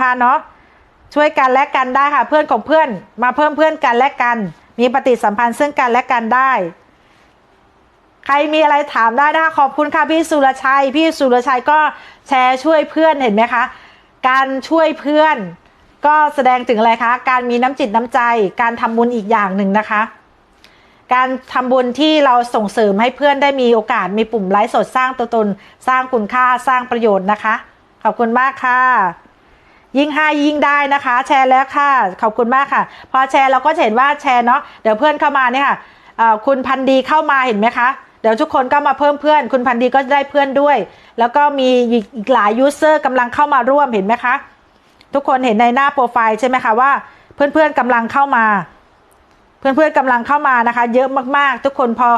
ภาเนาะช่วยกันและกันได้ค่ะ เพื่อนของเพื่อนมาเพิ่มเพื่อนกันและกัน มีปฏิสัมพันธ์ซึ่งกันและกันได้ ใครมีอะไรถามได้นะคะขอบคุณค่ะพี่สุรชัย พี่สุรชัยก็แชร์ช่วยเพื่อนเห็นไหมคะ การช่วยเพื่อน ก็แสดงถึงอะไรคะการมีน้ำจิตน้ำใจ การทำบุญอีกอย่างหนึ่งนะคะ การทำบุญที่เราส่งเสริมให้เพื่อนได้มีโอกาสมีปุ่มไลฟ์สดสร้างตัวตน สร้างคุณค่าสร้างประโยชน์นะคะ ขอบคุณมากค่ะ ยิ่งให้ยิ่งได้นะคะ แชร์แล้วค่ะ ขอบคุณมากค่ะ พอแชร์เราก็จะเห็นว่าแชร์เนาะเดี๋ยวเพื่อนเข้ามาเนี่ยค่ะคุณพันดีเข้ามาเห็นไหมคะเดี๋ยวทุกคนก็มาเพิ่มเพื่อน คุณพันดีก็ได้เพื่อนด้วย แล้วก็มีอีกหลายยูเซอร์กำลังเข้ามาร่วมเห็นไหมคะ ทุกคนเห็นในหน้าโปรไฟล์ใช่ไหมคะว่า เพื่อนๆกำลังเข้ามา เพื่อนๆกำลังเข้ามานะคะ เยอะมากๆ ทุกคนพอ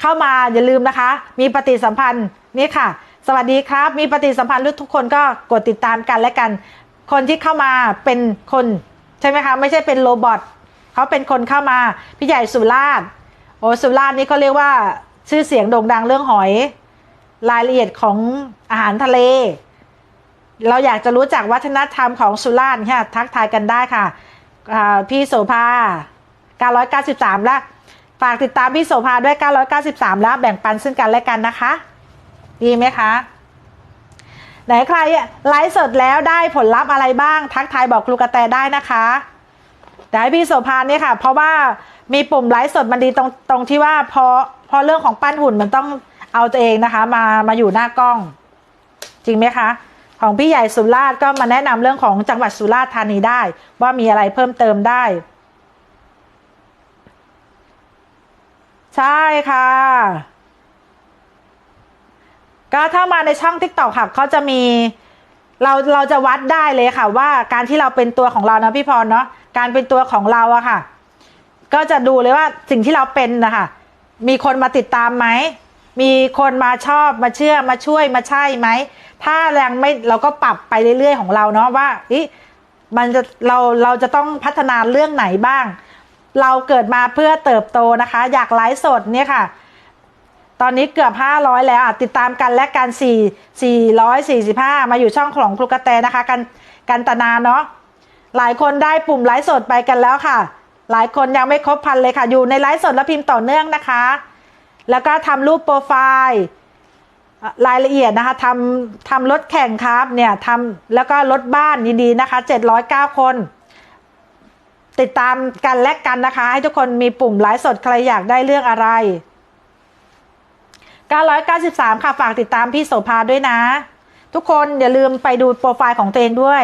เข้ามาอย่าลืมนะคะ มีปฏิสัมพันธ์นี่ค่ะ สวัสดีครับ มีปฏิสัมพันธ์ทุกคนก็กดติดตามกันและกัน คนที่เข้ามาเป็นคนใช่ไหมคะ ไม่ใช่เป็นโรบอทเขาเป็นคนเข้ามา พี่ใหญ่สุราษฎร์โอ้สุราษฎร์นี่เขาเรียกว่าชื่อเสียงโด่งดังเรื่องหอย รายละเอียดของอาหารทะเล เราอยากจะรู้จักวัฒนธรรมของสุราษฎร์ค่ะทักทายกันได้ค่ะ พี่โสภา993 แล้ว ฝากติดตามพี่โสภาด้วย 993 แล้ว แบ่งปันซึ่งกันและกันนะคะ ดีไหมคะ ไหนใครไลฟ์สดแล้วได้ผลลัพธ์อะไรบ้าง ทักทายบอกครูกระแตได้นะคะเดี๋ยวให้พี่โสภาเนี่ยค่ะ เพราะว่ามีปุ่มไลฟ์สดมันดีตรงตรงที่ว่าพอพอเรื่องของปั้นหุ่นมันต้องเอาตัวเองนะคะ มามาอยู่หน้ากล้อง จริงไหมคะ ของพี่ใหญ่สุราษฎร์ก็มาแนะนำเรื่องของจังหวัดสุราษฎร์ธานีได้ ว่ามีอะไรเพิ่มเติมได้ ใช่ค่ะ ก็ถ้ามาในช่อง t ิ k t o k ค่ะเขาจะมีเราเราจะวัดได้เลยค่ะ ว่าการที่เราเป็นตัวของเรานะพี่พรเนาะการเป็นตัวของเราอะค่ะ ก็จะดูเลยว่าสิ่งที่เราเป็นนะคะมีคนมาติดตามไหมมีคนมาชอบมาเชื่อมาช่วยมาใช่ไหมถ้ายังไม่เราก็ปรับไปเรื่อยๆของเราเนาะว่าอิมันจะเราเราจะต้องพัฒนาเรื่องไหนบ้าง เราเกิดมาเพื่อเติบโตนะคะ อยากไลฟ์สดเนี่ยค่ะ ตอนนี้เกือบ 500 แล้วติดตามกันและกัน4 445 มาอยู่ช่องของครูกระแตนะคะ กันกันตนาเนาะหลายคนได้ปุ่มไลฟ์สดไปกันแล้วค่ะ หลายคนยังไม่ครบพันเลยค่ะ อยู่ในไลฟ์สดแล้วพิมพ์ต่อเนื่องนะคะ แล้วก็ทำรูปโปรไฟล์รายละเอียดนะคะทำทำรถแข่งครับเนี่ยทำแล้วก็รถบ้านดีๆนะคะ 709 คน ติดตามกันและกันนะคะ ให้ทุกคนมีปุ่มไลฟ์สดใครอยากได้เรื่องอะไร 993 ค่ะ ฝากติดตามพี่โสภาด้วยนะ ทุกคนอย่าลืมไปดูโปรไฟล์ของตัวเองด้วย